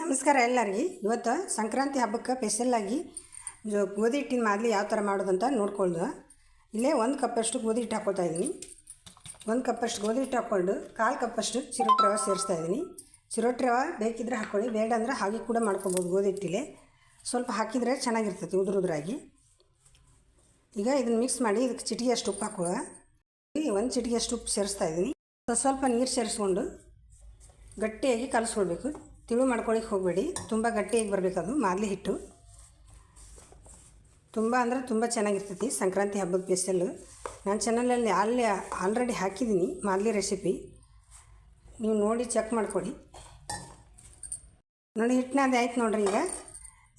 ನಮಸ್ಕಾರ ಎಲ್ಲರಿಗೆ. ಇವತ್ತು ಸಂಕ್ರಾಂತಿ ಹಬ್ಬಕ್ಕೆ ಸ್ಪೆಷಲ್ಲಾಗಿ ಗೋಧಿ ಹಿಟ್ಟಿನ ಮಾದಲಿ ಯಾವ ಥರ ಮಾಡೋದಂತ ನೋಡ್ಕೊಂಡು ಇಲ್ಲೇ ಒಂದು ಕಪ್ಪಷ್ಟು ಗೋಧಿ ಹಿಟ್ಟು ಹಾಕ್ಕೊಳ್ತಾ ಇದ್ದೀನಿ. ಒಂದು ಕಪ್ಪಷ್ಟು ಗೋಧಿ ಹಿಟ್ಟು ಹಾಕ್ಕೊಂಡು ಕಾಲು ಕಪ್ಪಷ್ಟು ಚಿರೋಟಿ ರವೆ ಸೇರಿಸ್ತಾ ಇದ್ದೀನಿ. ಚಿರೋಟಿ ರವೆ ಬೇಕಿದ್ರೆ ಹಾಕ್ಕೊಳ್ಳಿ, ಬೇಡ ಅಂದರೆ ಹಾಗೆ ಕೂಡ ಮಾಡ್ಕೊಬೋದು ಗೋಧಿ ಹಿಟ್ಟಿಲೆ ಸ್ವಲ್ಪ ಹಾಕಿದರೆ ಚೆನ್ನಾಗಿರ್ತೈತಿ ಉದುರು ಉದುರಾಗಿ. ಈಗ ಇದನ್ನು ಮಿಕ್ಸ್ ಮಾಡಿ ಇದಕ್ಕೆ ಚಿಟಿಗೆಷ್ಟು ಉಪ್ಪು ಹಾಕುವ ಒಂದು ಚಿಟಿಗೆ ಅಷ್ಟು ಉಪ್ಪು ಸೇರಿಸ್ತಾ ಇದ್ದೀನಿ. ಸ್ವಲ್ಪ ನೀರು ಸೇರಿಸ್ಕೊಂಡು ಗಟ್ಟಿಯಾಗಿ ಕಲಿಸ್ಕೊಳ್ಬೇಕು ತಿಳು ಮಾಡ್ಕೊಳಿಕ್ಕೆ ಹೋಗಬೇಡಿ. ತುಂಬ ಗಟ್ಟಿಯಾಗಿ ಬರಬೇಕು ಅದು ಮಾದಲಿ ಹಿಟ್ಟು. ತುಂಬ ಅಂದರೆ ತುಂಬ ಚೆನ್ನಾಗಿರ್ತೈತಿ ಸಂಕ್ರಾಂತಿ ಹಬ್ಬದ ಸ್ಪೆಷಲ್ಲು ನಾನು ಚಾನಲಲ್ಲಿ ಅಲ್ಲಿ ಆಲ್ರೆಡಿ ಹಾಕಿದ್ದೀನಿ ಮಾದಲಿ ರೆಸಿಪಿ ನೀವು ನೋಡಿ ಚೆಕ್ ಮಾಡ್ಕೊಳ್ಳಿ ನೋಡಿ ಹಿಟ್ಟಿನದು ಆಯ್ತು ನೋಡ್ರಿ ಈಗ.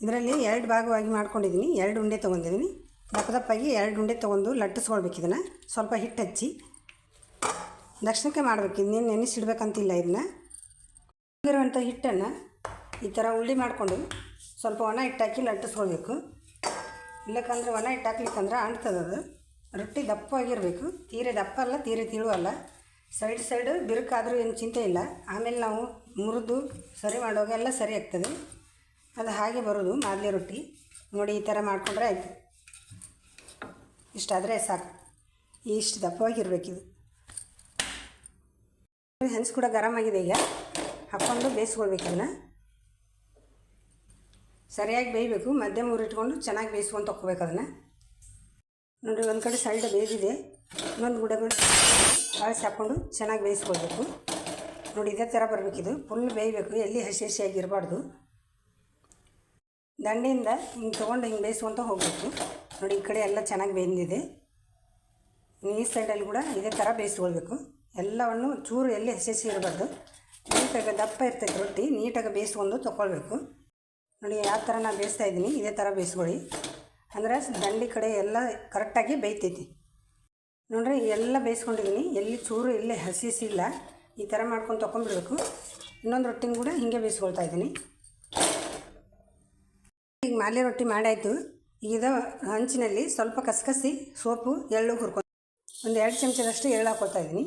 ಇದರಲ್ಲಿ ಎರಡು ಭಾಗವಾಗಿ ಮಾಡ್ಕೊಂಡಿದ್ದೀನಿ ಎರಡು ಉಂಡೆ ತೊಗೊಂಡಿದ್ದೀನಿ ದಪ್ಪ ದಪ್ಪಾಗಿ ಎರಡು ಉಂಡೆ ತೊಗೊಂಡು ಲಟ್ಟಿಸ್ಕೊಳ್ಬೇಕು ಇದನ್ನು. ಸ್ವಲ್ಪ ಹಿಟ್ಟು ಹಚ್ಚಿ. ದಕ್ಷಿಣಕ್ಕೆ ಮಾಡಬೇಕು ಇನ್ನೇನು ನೆನೆಸಿಡ್ಬೇಕಂತಿಲ್ಲ ಇದನ್ನ. ಇರುವಂಥ ಹಿಟ್ಟನ್ನು ಈ ಥರ ಉಳ್ಳಿ ಮಾಡಿಕೊಂಡು ಸ್ವಲ್ಪ ಒಣ ಹಿಟ್ಟಾಕಿ ಲಟ್ಟಿಸ್ಕೊಳ್ಬೇಕು. ಇಲ್ಲಕ್ಕಂದ್ರೆ ಒಣ ಹಿಟ್ಟು ಹಾಕ್ಲಿಕ್ಕಂದ್ರೆ ಅಂಟ್ತದೆ ಅದು. ರೊಟ್ಟಿ ದಪ್ಪವಾಗಿರಬೇಕು. ತೀರೆ ದಪ್ಪ ಅಲ್ಲ, ತೀರೆ ಅಲ್ಲ. ಸೈಡ್ ಸೈಡ್ ಬಿರುಕಾದರೂ ಏನು ಚಿಂತೆ ಇಲ್ಲ. ಆಮೇಲೆ ನಾವು ಮುರಿದು ಸರಿ ಮಾಡುವಾಗ ಎಲ್ಲ ಸರಿ ಆಗ್ತದೆ. ಅದು ಹಾಗೆ ಬರೋದು ಮಾದಲಿ ರೊಟ್ಟಿ. ನೋಡಿ ಈ ಥರ ಮಾಡಿಕೊಂಡ್ರೆ ಆಯಿತು. ಇಷ್ಟಾದರೆ ಸಾಕು. ಇಷ್ಟು ದಪ್ಪವಾಗಿರ್ಬೇಕಿದು. ಹೆಂಚು ಕೂಡ ಗರಮ್ ಆಗಿದೆ ಈಗ. ಹಾಕ್ಕೊಂಡು ಬೇಯಿಸ್ಕೊಳ್ಬೇಕು ಇದನ್ನು ಸರಿಯಾಗಿ ಬೇಯಬೇಕು, ಮಧ್ಯಮ ಊರಿಟ್ಕೊಂಡು ಚೆನ್ನಾಗಿ ಬೇಯಿಸ್ಕೊಂಡು ತಗೋಬೇಕು ಅದನ್ನು. ನೋಡಿ ಒಂದು ಕಡೆ ಸೈಡ್ ಬೇಯ್ದಿದೆ ಇನ್ನೊಂದು ಗುಡ ಅಳಸಿ ಹಾಕ್ಕೊಂಡು ಚೆನ್ನಾಗಿ ಬೇಯಿಸ್ಕೊಳ್ಬೇಕು. ನೋಡಿ, ಇದೇ ಥರ ಬರಬೇಕಿದು. ಫುಲ್ ಬೇಯಬೇಕು, ಎಲ್ಲಿ ಹಸಿ ಹಸಿಯಾಗಿ ಇರಬಾರ್ದು. ದಂಡೆಯಿಂದ ಹಿಂಗೆ ತೊಗೊಂಡು ಹಿಂಗೆ ಬೇಯಿಸ್ಕೊತ ಹೋಗಬೇಕು. ನೋಡಿ, ಈ ಕಡೆ ಎಲ್ಲ ಚೆನ್ನಾಗಿ ಬೇಯ್ದಿದೆ ಈ ಸೈಡಲ್ಲಿ ಕೂಡ ಇದೇ ಥರ ಬೇಯಿಸ್ಕೊಳ್ಬೇಕು. ಎಲ್ಲವನ್ನು ಚೂರು ಎಲ್ಲಿ ಹಸಿ ಹಸಿ ಇರಬಾರ್ದು. ನೀಟಾಗಿ ದಪ್ಪ ಇರ್ತೈತೆ ರೊಟ್ಟಿ, ನೀಟಾಗಿ ಬೇಯಿಸ್ಕೊಂಡು ತೊಗೊಳ್ಬೇಕು ನೋಡಿ ಯಾವ ಥರ ನಾನು ಬೇಯಿಸ್ತಾ ಇದ್ದೀನಿ, ಇದೇ ಥರ ಬೇಯಿಸ್ಕೊಳ್ಳಿ. ಅಂದರೆ ದಂಡಿ ಕಡೆ ಎಲ್ಲ ಕರೆಕ್ಟಾಗಿ ಬೇಯ್ತೈತಿ. ನೋಡ್ರಿ, ಎಲ್ಲ ಬೇಯಿಸ್ಕೊಂಡಿದ್ದೀನಿ. ಎಲ್ಲಿ ಚೂರು, ಎಲ್ಲಿ ಹಸಿ ಹಸಿ ಇಲ್ಲ, ಈ ಥರ ಮಾಡ್ಕೊಂಡು ತೊಗೊಂಡ್ಬಿಡ್ಬೇಕು ಇನ್ನೊಂದು ರೊಟ್ಟಿನ ಕೂಡ ಹಿಂಗೆ ಬೇಯಿಸ್ಕೊಳ್ತಾ ಇದ್ದೀನಿ. ಈಗ ಮಾಲೆ ರೊಟ್ಟಿ ಮಾಡಾಯಿತು. ಈಗ ಹಂಚಿನಲ್ಲಿ ಸ್ವಲ್ಪ ಕಸಕಸಿ ಸೋಪು, ಎಳ್ಳು ಹುರ್ಕೊಂಡು ಒಂದು ಎರಡು ಚಮಚದಷ್ಟು ಎಳ್ಳು ಹಾಕ್ಕೊಳ್ತಾ ಇದ್ದೀನಿ.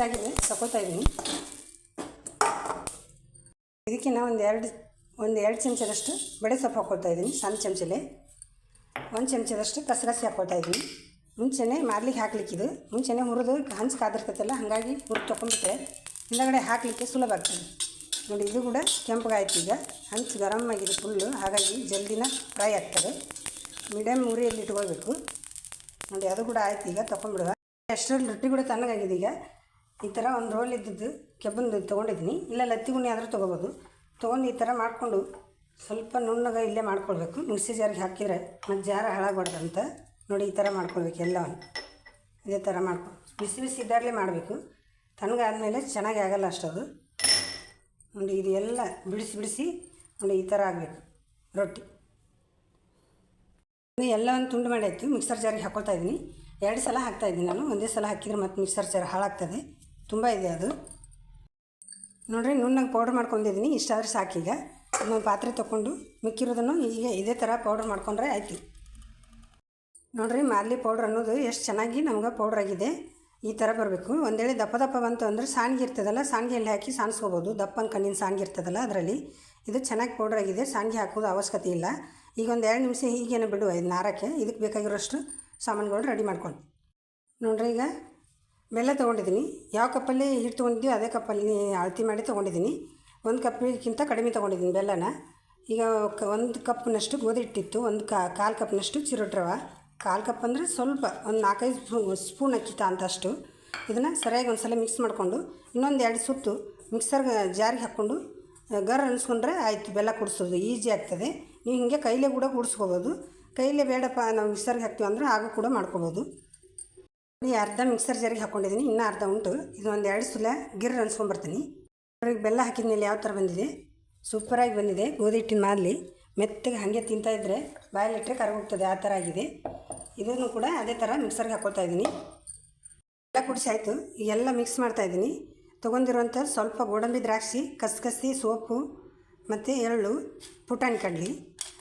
ಹುರಿದಾಗಿದೆ ತಗೋತಾ ಇದ್ದೀನಿ ಇದಕ್ಕೆ ಒಂದು ಎರಡು ಒಂದು ಎರಡು ಚಮಚದಷ್ಟು ಬಡೆ ಸೊಪ್ಪು ಹಾಕ್ಕೊಳ್ತಾ ಇದ್ದೀನಿ ಸಣ್ಣ ಚಮಚಲೆ. ಒಂದು ಚಮಚದಷ್ಟು ಕಸರಸಿ ಹಾಕ್ಕೊಳ್ತಾ ಇದ್ದೀನಿ ಮುಂಚೆನೆ ಮಾರ್ಲಿಕ್ಕೆ ಹಾಕ್ಲಿಕ್ಕಿದು ಮುಂಚೆನೆ ಹುರಿದು ಹಂಚು ಕಾದಿರ್ತೈತಲ್ಲ, ಹಾಗಾಗಿ ಹುರಿದು ತೊಗೊಂಡ್ಬಿಟ್ರೆ ಹಿಂದಗಡೆ ಹಾಕಲಿಕ್ಕೆ ಸುಲಭ ಆಗ್ತದೆ. ನೋಡಿ, ಇದು ಕೂಡ ಕೆಂಪಗಾಯ್ತು ಈಗ. ಹಂಚು ಗರಮ್ ಆಗಿದೆ ಫುಲ್ಲು, ಹಾಗಾಗಿ ಜಲ್ದಿನ ಫ್ರೈ ಆಗ್ತದೆ. ಮೀಡಿಯಮ್ ಉರಿಯಲ್ಲಿ ಇಟ್ಕೊಳ್ಬೇಕು. ನೋಡಿ, ಅದು ಕೂಡ ಆಯ್ತು ಈಗ ತೊಗೊಂಡ್ಬಿಡುವ ಅಷ್ಟರಲ್ಲಿ ರೊಟ್ಟಿ ಕೂಡ ತಣ್ಣಗಾಗಿದೆ ಈಗ. ಈ ಥರ ಒಂದು ರೋಲ್ ಇದ್ದದ್ದು ಕೆಬ್ಬಂದು ತೊಗೊಂಡಿದ್ದೀನಿ. ಇಲ್ಲ, ಲತ್ತಿ ಗುಣಿ ಆದರೂ ತೊಗೋಬೋದು. ತೊಗೊಂಡು ಈ ಥರ ಮಾಡಿಕೊಂಡು ಸ್ವಲ್ಪ ನುಣ್ಣಗ ಇಲ್ಲೇ ಮಾಡ್ಕೊಳ್ಬೇಕು. ಮಿಕ್ಸಿ ಜಾರಿಗೆ ಹಾಕಿದರೆ ಮತ್ತು ಜಾರ ಹಾಳಾಗಬಾರ್ದಂತ ನೋಡಿ ಈ ಥರ ಮಾಡ್ಕೊಳ್ಬೇಕು ಎಲ್ಲವನ್ನು. ಇದೇ ಥರ ಮಾಡ್ಕೊ, ಬಿಸಿ ಬಿಸಿ ಇದ್ದಾಗಲೇ ಮಾಡಬೇಕು. ತಣ್ಣಗಾದ್ಮೇಲೆ ಚೆನ್ನಾಗಿ ಆಗಲ್ಲ ಅಷ್ಟದು. ನೋಡಿ, ಇದು ಎಲ್ಲ ಬಿಡಿಸಿ ಬಿಡಿಸಿ ನೋಡಿ ಈ ಥರ ಆಗಬೇಕು ರೊಟ್ಟಿ. ಎಲ್ಲವನ್ನು ತುಂಡು ಮಾಡಾಯಿತು ಮಿಕ್ಸರ್ ಜಾರಿಗೆ ಹಾಕ್ಕೊಳ್ತಾ ಇದ್ದೀನಿ. ಎರಡು ಸಲ ಹಾಕ್ತಾಯಿದ್ದೀನಿ ನಾನು. ಒಂದೇ ಸಲ ಹಾಕಿದರೆ ಮತ್ತು ಮಿಕ್ಸರ್ ಜಾರ್ ಹಾಳಾಗ್ತದೆ. ತುಂಬ ಇದೆ ಅದು. ನೋಡಿರಿ, ನುಣ್ಣಗೆ ಪೌಡ್ರ್ ಮಾಡ್ಕೊಂಡಿದ್ದೀನಿ ಇಷ್ಟಾದ್ರೆ ಸಾಕೀಗ ಇನ್ನೊಂದು ಪಾತ್ರೆ ತೊಗೊಂಡು ಮಿಕ್ಕಿರೋದನ್ನು ಈಗ ಇದೇ ಥರ ಪೌಡ್ರ್ ಮಾಡ್ಕೊಂಡ್ರೆ ಆಯಿತು. ನೋಡಿರಿ, ಮಾರ್ಲಿ ಪೌಡ್ರ್ ಅನ್ನೋದು ಎಷ್ಟು ಚೆನ್ನಾಗಿ ನಮ್ಗೆ ಪೌಡ್ರ್ ಆಗಿದೆ. ಈ ಥರ ಬರಬೇಕು. ಒಂದೇಳೆ ದಪ್ಪ ದಪ್ಪ ಬಂತು ಅಂದರೆ ಸಾಣಿಗೆ ಇರ್ತದಲ್ಲ ಸಾಣಿಗೆಯಲ್ಲಿ ಹಾಕಿ ಸಾಣಿಸ್ಕೋಬೋದು. ದಪ್ಪನ ಕಣ್ಣಿನ ಸಾಣಿಗೆ ಇರ್ತದಲ್ಲ ಅದರಲ್ಲಿ. ಇದು ಚೆನ್ನಾಗಿ ಪೌಡ್ರ್ ಆಗಿದೆ, ಸಾಣಿಗೆ ಹಾಕೋದು ಅವಶ್ಯಕತೆ ಇಲ್ಲ. ಈಗ ಒಂದು ಎರಡು ನಿಮಿಷ ಹೀಗೇನೆ ಬಿಡುವ ಇದು ನಾರಕ್ಕೆ. ಇದಕ್ಕೆ ಬೇಕಾಗಿರೋಷ್ಟು ಸಾಮಾನುಗಳು ರೆಡಿ ಮಾಡ್ಕೊಂಡು ನೋಡ್ರಿ ಈಗ ಬೆಲ್ಲ ತೊಗೊಂಡಿದ್ದೀನಿ. ಯಾವ ಕಪ್ಪಲ್ಲಿ ಹಿಟ್ಟು ತೊಗೊಂಡಿದ್ದೀವಿ ಅದೇ ಕಪ್ಪಲ್ಲಿ ಅಳತಿ ಮಾಡಿ ತೊಗೊಂಡಿದ್ದೀನಿ. ಒಂದು ಕಪ್ಪಿಗಿಂತ ಕಡಿಮೆ ತೊಗೊಂಡಿದ್ದೀನಿ ಬೆಲ್ಲನ. ಈಗ ಕ ಒಂದು ಕಪ್ನಷ್ಟು ಗೋಧಿ ಹಿಟ್ಟಿತ್ತು, ಒಂದು ಕಾಲು ಕಪ್ನಷ್ಟು ಚಿರೋಟ್ರವ. ರವೆ ಕಾಲು ಕಪ್ ಅಂದರೆ ಸ್ವಲ್ಪ ಒಂದು ನಾಲ್ಕೈದು ಸ್ಪೂ ಸ್ಪೂನ್ ಅಕ್ಕಿತ ಅಂತಷ್ಟು ಇದನ್ನು ಸರಿಯಾಗಿ ಒಂದು ಸಲ ಮಿಕ್ಸ್ ಮಾಡಿಕೊಂಡು, ಇನ್ನೊಂದು ಎರಡು ಸುತ್ತು ಮಿಕ್ಸರ್ಗೆ ಜಾರಿಗೆ ಹಾಕ್ಕೊಂಡು ಗರ್ ಅನಿಸ್ಕೊಂಡ್ರೆ ಆಯಿತು, ಬೆಲ್ಲ ಕುಡಿಸೋದು, ಈಸಿ ಆಗ್ತದೆ. ನೀವು ಹೀಗೆ ಕೈಲೇ ಕೂಡ ಕೂಡಿಸ್ಕೋಬೋದು. ಕೈಲೇ ಬೇಡಪ್ಪ ನಾವು ಮಿಕ್ಸರ್ಗೆ ಹಾಕ್ತೀವಿ ಅಂದರೆ ಆಗ ಕೂಡ ಮಾಡ್ಕೋಬೋದು. ಈ ಅರ್ಧ ಮಿಕ್ಸರ್ ಜಾರಿಗೆ ಹಾಕ್ಕೊಂಡಿದ್ದೀನಿ ಇನ್ನೂ ಅರ್ಧ ಉಂಟು. ಇದು ಒಂದು ಎರಡು ಸುಲ ಗಿರ್ ಅನ್ಸ್ಕೊಂಬರ್ತೀನಿ ಅವ್ರಿಗೆ ಬೆಲ್ಲ ಹಾಕಿದ ಮೇಲೆ ಯಾವ ಥರ ಬಂದಿದೆ? ಸೂಪರಾಗಿ ಬಂದಿದೆ, ಗೋಧಿ ಹಿಟ್ಟಿನ ಮಾದಲಿ. ಮೆತ್ತಗೆ ಹಾಗೆ ತಿಂತಾಯಿದ್ರೆ ಬಾಯಲ್ಲಿಟ್ಟರೆ ಕರಗೋಗ್ತದೆ ಆ ಥರ ಆಗಿದೆ. ಇದನ್ನು ಕೂಡ ಅದೇ ಥರ ಮಿಕ್ಸರ್ಗೆ ಹಾಕ್ಕೊಳ್ತಾ ಇದ್ದೀನಿ. ಎಲ್ಲ ಕುಡಿಸಿ ಆಯಿತು ಎಲ್ಲ ಮಿಕ್ಸ್ ಮಾಡ್ತಾ ಇದ್ದೀನಿ. ತೊಗೊಂಡಿರುವಂಥ ಸ್ವಲ್ಪ ಗೋಡಂಬಿ ದ್ರಾಕ್ಷಿ ಕಸಕಸಿ ಸೋಪು, ಮತ್ತು ಎಳ್ಳು, ಪುಟಾಣಿ ಕಡ್ಲಿ,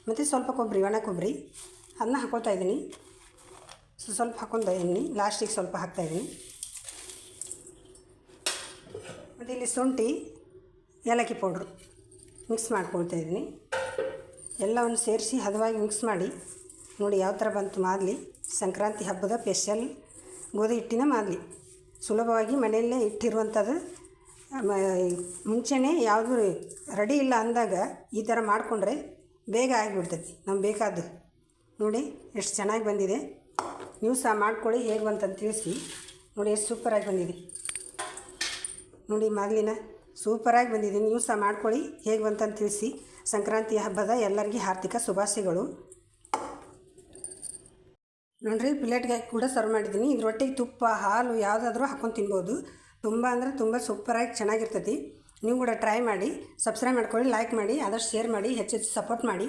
ಮತ್ತು ಸ್ವಲ್ಪ ಕೊಬ್ಬರಿ ಒಣ ಕೊಬ್ಬರಿ ಅದನ್ನ ಹಾಕ್ಕೊಳ್ತಾ ಇದ್ದೀನಿ. ಸೊ ಸ್ವಲ್ಪ ಹಾಕೊಂಡು ಎಣ್ಣೆ ಲಾಸ್ಟಿಗೆ ಸ್ವಲ್ಪ ಹಾಕ್ತಾಯಿದ್ದೀನಿ ಮತ್ತು ಇಲ್ಲಿ ಶುಂಠಿ, ಏಲಕ್ಕಿ ಪೌಡ್ರು ಮಿಕ್ಸ್ ಮಾಡ್ಕೊಳ್ತಾ ಇದ್ದೀನಿ ಎಲ್ಲವನ್ನು ಸೇರಿಸಿ ಹದವಾಗಿ ಮಿಕ್ಸ್ ಮಾಡಿ, ನೋಡಿ ಯಾವ ಥರ ಬಂತು ಮಾದಲಿ. ಸಂಕ್ರಾಂತಿ ಹಬ್ಬದ ಸ್ಪೆಷಲ್ ಗೋಧಿ ಹಿಟ್ಟಿನ ಮಾದಲಿ. ಸುಲಭವಾಗಿ ಮನೆಯಲ್ಲೇ ಇಟ್ಟಿರುವಂಥದ್ದು ಮುಂಚೆನೇ ಯಾವುದು ರೆಡಿ ಇಲ್ಲ ಅಂದಾಗ ಈ ಥರ ಮಾಡಿಕೊಂಡ್ರೆ ಬೇಗ ಆಗಿಬಿಡ್ತೈತಿ ನಮ್ಗೆ ಬೇಕಾದ್ದು. ನೋಡಿ, ಎಷ್ಟು ಚೆನ್ನಾಗಿ ಬಂದಿದೆ. ನೀವು ಸಹ ಮಾಡ್ಕೊಳ್ಳಿ, ಹೇಗೆ ಬಂತಂತ ತಿಳಿಸಿ. ನೋಡಿ, ಎಷ್ಟು ಸೂಪರಾಗಿ ಬಂದಿದೆ. ನೋಡಿ ಮಾಗಲಿನ ಸೂಪರಾಗಿ ಬಂದಿದೆ. ನೀವು ಸಹ ಮಾಡ್ಕೊಳ್ಳಿ, ಹೇಗೆ ಬಂತಂತ ತಿಳಿಸಿ. ಸಂಕ್ರಾಂತಿ ಹಬ್ಬದ ಎಲ್ಲರಿಗೂ ಹಾರ್ದಿಕ ಶುಭಾಶಯಗಳು. ನೋಡ್ರಿ ಪ್ಲೇಟ್ಗೆ ಕೂಡ ಸರ್ವ್ ಮಾಡಿದ್ದೀನಿ. ಇದ್ರೊಟ್ಟಿಗೆ ತುಪ್ಪ, ಹಾಲು ಯಾವುದಾದ್ರೂ ಹಾಕ್ಕೊಂಡು ತಿನ್ಬೋದು. ತುಂಬ ಅಂದರೆ ತುಂಬ ಸೂಪರಾಗಿ ಚೆನ್ನಾಗಿರ್ತೈತಿ. ನೀವು ಕೂಡ ಟ್ರೈ ಮಾಡಿ ಸಬ್ಸ್ಕ್ರೈಬ್ ಮಾಡ್ಕೊಳ್ಳಿ ಲೈಕ್ ಮಾಡಿ, ಆದಷ್ಟು ಶೇರ್ ಮಾಡಿ, ಹೆಚ್ಚು ಹೆಚ್ಚು ಸಪೋರ್ಟ್ ಮಾಡಿ.